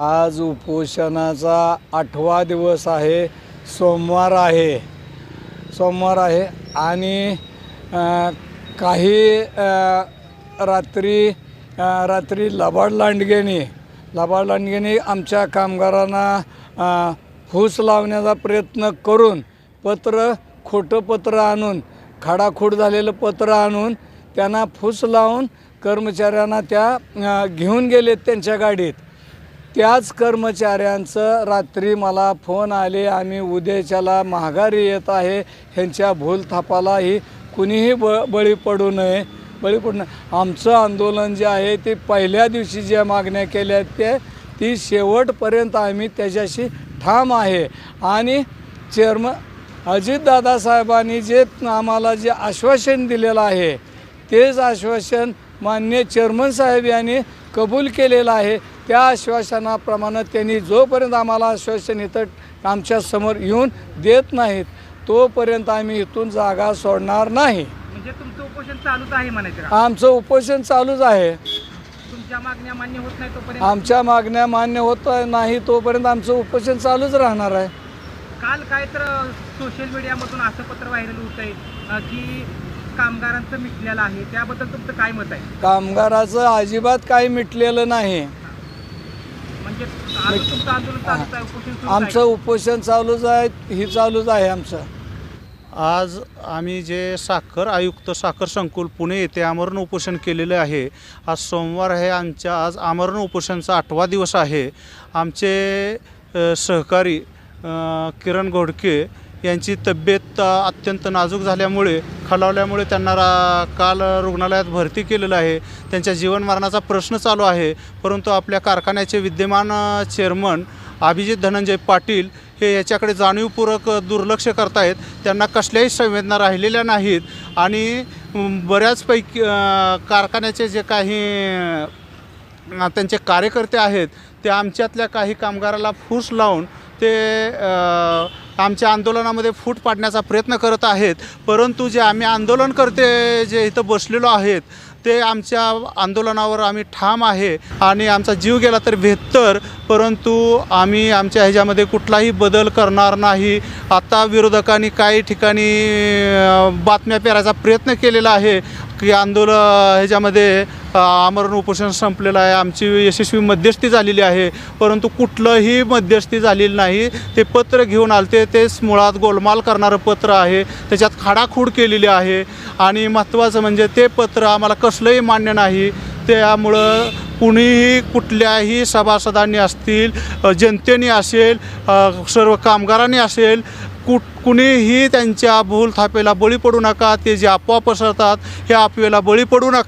आज उपोषणाचा आठवा दिवस आहे सोमवार आहे. सोमवार आहे आणि काही रात्री रात्री लबाड लांडगेने लबाड लांडगेने आमच्या कामगारांना फूस लावण्याचा प्रयत्न करून पत्र खोटं पत्र आणून खाडाखोड झालेलं पत्र आणून त्यांना फूस लावून कर्मचाऱ्यांना त्या घेऊन गेलेत त्यांच्या गाडीत. त्याच कर्मचाऱ्यांचं रात्री मला फोन आले आम्ही उद्याच्याला माघारी येत आहे. ह्यांच्या भूलथापालाही कुणीही ब बळी पडू नये बळी पडू नये. आमचं आंदोलन जे आहे ते पहिल्या दिवशी ज्या मागण्या केल्या ते ती शेवटपर्यंत आम्ही त्याच्याशी ठाम आहे. आणि चेअरम अजितदादा साहेबांनी जे आम्हाला जे आश्वासन दिलेलं आहे तेच आश्वासन मान्य चेअरमन साहेब यांनी कबूल केलेलं आहे. त्या आश्वासनाप्रमाणे त्यांनी जोपर्यंत आम्हाला आश्वासन इथं आमच्यासमोर येऊन देत नाहीत तोपर्यंत आम्ही इथून जागा सोडणार नाही. म्हणजे तुमचं उपोषण चालूच आहे म्हणायचं का? आमचं उपोषण चालूच आहे. तुमच्या मागण्या मान्य होत नाही तोपर्यंत? आमच्या मागण्या मान्य होत नाही तोपर्यंत आमचं उपोषण चालूच राहणार आहे. काल काय तर सोशल मीडियामधून असं पत्र व्हायरल होत आहे की कामगारांचं मिटलेलं आहे. त्याबद्दल तुमचं काय मत आहे? कामगाराचं अजिबात काही मिटलेलं नाही म्हणजे अजून तुमचं आंदोलन चालूच आहे उपोषण सुरूच आहे. आमचं उपोषण चालूच आहे ही चालूच आहे आमचं. आज आम्ही जे साखर आयुक्त साखर संकुल पुणे येथे आमरण उपोषण केलेले आहे आज सोमवार आहे आमच्या आज आमरण उपोषणचा आठवा दिवस आहे. आमचे सहकारी किरण घोडके यांची तब्येत अत्यंत नाजूक झाल्यामुळे खालावल्यामुळे त्यांना रा काल रुग्णालयात भरती केलेलं आहे. त्यांच्या जीवनमरणाचा प्रश्न चालू आहे. परंतु आपल्या कारखान्याचे विद्यमान चेअरमन अभिजित धनंजय पाटील हे याच्याकडे जाणीवपूर्वक दुर्लक्ष करतायत. त्यांना कसल्याही संवेदना राहिलेल्या नाहीत. आणि बऱ्याचपैकी कारखान्याचे जे काही त्यांचे कार्यकर्ते आहेत ते आमच्यातल्या काही कामगाराला फूस लावून ते आमच्या आंदोलनामध्ये फूट पाडण्याचा प्रयत्न करत आहेत. परंतु जे आम्ही आंदोलनकर्ते जे इथं बसलेलो आहेत ते आमच्या आंदोलनावर आम्ही ठाम आहे आणि आमचा जीव गेला तर बेहत्तर परंतु आम्ही आमच्या ह्याच्यामध्ये कुठलाही बदल करणार नाही. आता विरोधकांनी काही ठिकाणी बातम्या पेरायचा प्रयत्न केलेला आहे की आंदोलन ह्याच्यामध्ये आमरण उपोषण संपलेलं आहे. आमची यशस्वी मध्यस्थी झालेली आहे. परंतु कुठलंही मध्यस्थी झालेली नाही. ते पत्र घेऊन आलते. तेच मुळात गोलमाल करणारं पत्र आहे. त्याच्यात खाडाखूड केलेली आहे. आणि महत्त्वाचं म्हणजे ते पत्र आम्हाला कसलंही मान्य नाही. त्यामुळं कुणीही कुठल्याही सभासदांनी असतील जनतेनी जनतेने असेल सर्व कामगारांनी असेल कुठ कुणीही त्यांच्या भूल थापेला बळी पडू नका. ते जे आपोआप पसरतात हे आपल्याला बळी पडू नका.